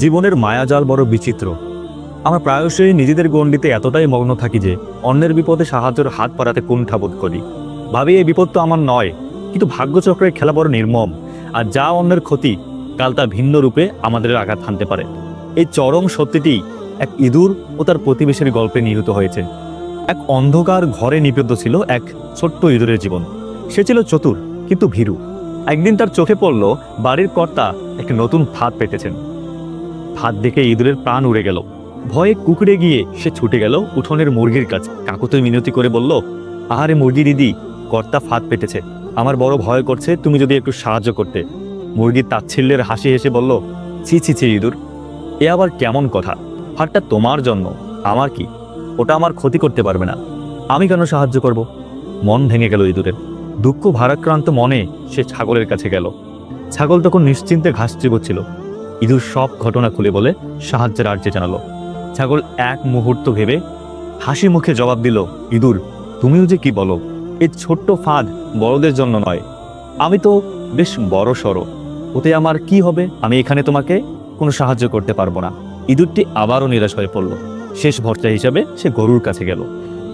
জীবনের মায়াজাল বড় বিচিত্র। আমরা প্রায়শই নিজেদের গণ্ডিতে এতটাই মগ্ন থাকি যে, অন্যের বিপদে সাহায্যের হাত পাড়াতে কুণ্ঠা বোধ করি। ভাবি, এই বিপদ তো আমার নয়, কিন্তু ভাগ্যচক্রের খেলা বড় নির্মম, আর যা অন্যের ক্ষতি, কাল তা ভিন্ন রূপে আমাদের আঘাত হানতে পারে। এই চরম সত্যিটি এক ইঁদুর ও তার প্রতিবেশীর গল্পে নিহিত হয়েছে। এক অন্ধকার ঘরে নিবদ্ধ ছিল এক ছোট্ট ইঁদুরের জীবন। সে ছিল চতুর, কিন্তু ভীরু। একদিন তার চোখে পড়ল, বাড়ির কর্তা একটি নতুন ফাঁদ পেতেছেন। ফাঁদ দেখে ইঁদুরের প্রাণ উড়ে গেল। ভয়ে কুকুরে গিয়ে সে ছুটে গেল উঠোনের মুরগির কাছে। কাকুতে মিনতি করে বলল, আহারে মুরগি দিদি, কর্তা ফাঁদ পেটেছে। আমার বড় ভয় করছে, তুমি যদি একটু সাহায্য করতে। মুরগির তাচ্ছিল্যের হাসি হেসে বলল, ছি ছি ছি, ইঁদুর, এ আবার কেমন কথা? ফাঁদটা তোমার জন্য, আমার কি? ওটা আমার ক্ষতি করতে পারবে না। আমি কেন সাহায্য করব? মন ভেঙে গেল ইঁদুরের। দুঃখ ভারাক্রান্ত মনে সে ছাগলের কাছে গেল। ছাগল তখন নিশ্চিন্তে ঘাস চিবোচ্ছিল। ইঁদুর সব ঘটনা খুলে বলে সাহায্যের আর্যে জানালো। ছাগল এক মুহূর্ত ভেবে হাসি মুখে জবাব দিল, ইঁদুর, তুমিও যে কি বলো? এই ছোট্ট ফাঁদ বড়দের জন্য নয়। আমি তো বেশ বড় সড়ো ওতে আমার কি হবে? আমি এখানে তোমাকে কোনো সাহায্য করতে পারব না। ইঁদুরটি আবারও নিরাশ হয়ে পড়ল। শেষ ভরসা হিসাবে সে গরুর কাছে গেল।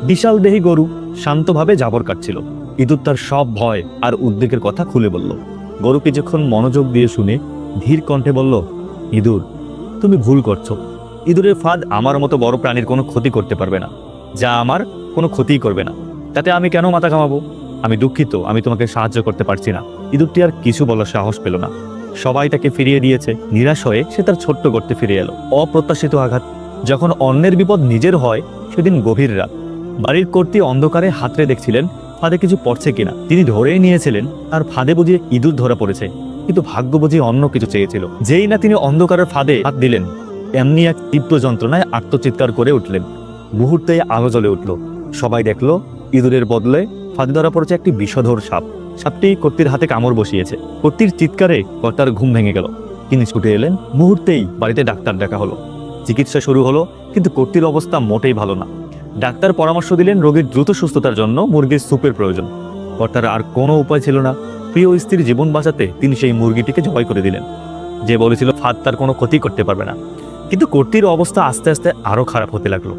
বিশাল দেহি গরু শান্তভাবে জাবর কাটছিল। ইঁদুর তার সব ভয় আর উদ্বেগের কথা খুলে বলল। গরু কিছুক্ষণ মনোযোগ দিয়ে শুনে ধীর কণ্ঠে বলল, ইঁদুর, তুমি ভুল করছ। ইঁদুরের ফাঁদ আমার মতো বড় প্রাণীর কোনো ক্ষতি করতে পারবে না। যা আমার কোনো ক্ষতিই করবে না। তাতে আমি কেন মাথা কামাবো আমি দুঃখিত, আমি তোমাকে সাহায্য করতে পারছি না। ইঁদুরটি আর কিছু বলার সাহস পেল না। সবাই তাকে ফিরিয়ে দিয়েছে। নিরাশ হয়ে সে তার ছোট্ট করতে ফিরে এলো। অপ্রত্যাশিত আঘাত। যখন অন্যের বিপদ নিজের হয়, সেদিন গভীর রাত। বাড়ির কর্তী অন্ধকারে হাতড়ে দেখছিলেন ফাঁদে কিছু পড়ছে কিনা। তিনি ধরেই নিয়েছিলেন, তার ফাঁদে বুঝিয়ে ইঁদুর ধরা পড়েছে। কিন্তু ভাগ্য বুঝিয়ে অন্য কিছু চেয়েছিল। যেই না তিনি অন্ধকারের ফাঁদে হাত দিলেন, এমনি এক তীব্র যন্ত্রণায় আত্মচিৎকার করে উঠলেন। মুহূর্তে আলো জ্বলে উঠল। সবাই দেখল, ইঁদুরের বদলে ফাঁদে ধরা পড়েছে একটি বিষধর সাপ। সাপটি কর্তির হাতে কামড় বসিয়েছে। কর্তির চিৎকারে কর্তার ঘুম ভেঙে গেল। তিনি ছুটে এলেন। মুহূর্তেই বাড়িতে ডাক্তার ডাকা হলো। চিকিৎসা শুরু হলো, কিন্তু কর্তির অবস্থা মোটেই ভালো না। ডাক্তার পরামর্শ দিলেন, রোগীর দ্রুত সুস্থতার জন্য মুরগির স্যুপের প্রয়োজন। কর্তার আর কোনো উপায় ছিল না। প্রিয় স্ত্রীর জীবন বাঁচাতে তিনি সেই মুরগিটিকে জবাই করে দিলেন। যে বলেছিল, ফাঁদ তার কোনো ক্ষতি করতে পারবে না। কিন্তু কর্তির অবস্থা আস্তে আস্তে আরও খারাপ হতে লাগল।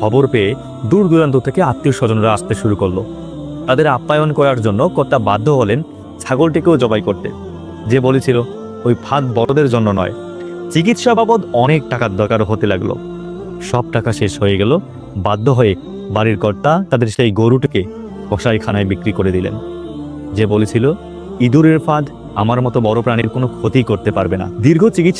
খবর পেয়ে দূর দূরান্ত থেকে আত্মীয় স্বজনরা আসতে শুরু করল। তাদের আপ্যায়ন করার জন্য কর্তা বাধ্য হলেন ছাগলটিকেও জবাই করতে। যে বলেছিল, ওই ফাঁদ বড়দের জন্য নয়, চিকিৎসা বাবদ অনেক টাকার দরকার হতে লাগল। সব টাকা শেষ হয়ে গেল। বাধ্য হয়ে বাড়ির কর্তা তাদের সেই গরুটিকে কসাইখানায় বিক্রি করে দিলেন। যে বলেছিল, ইঁদুরের ফাঁদ আমার মতো বড় প্রাণীর কোনো ক্ষতি করতে পারবে না। দীর্ঘ চিকিৎসা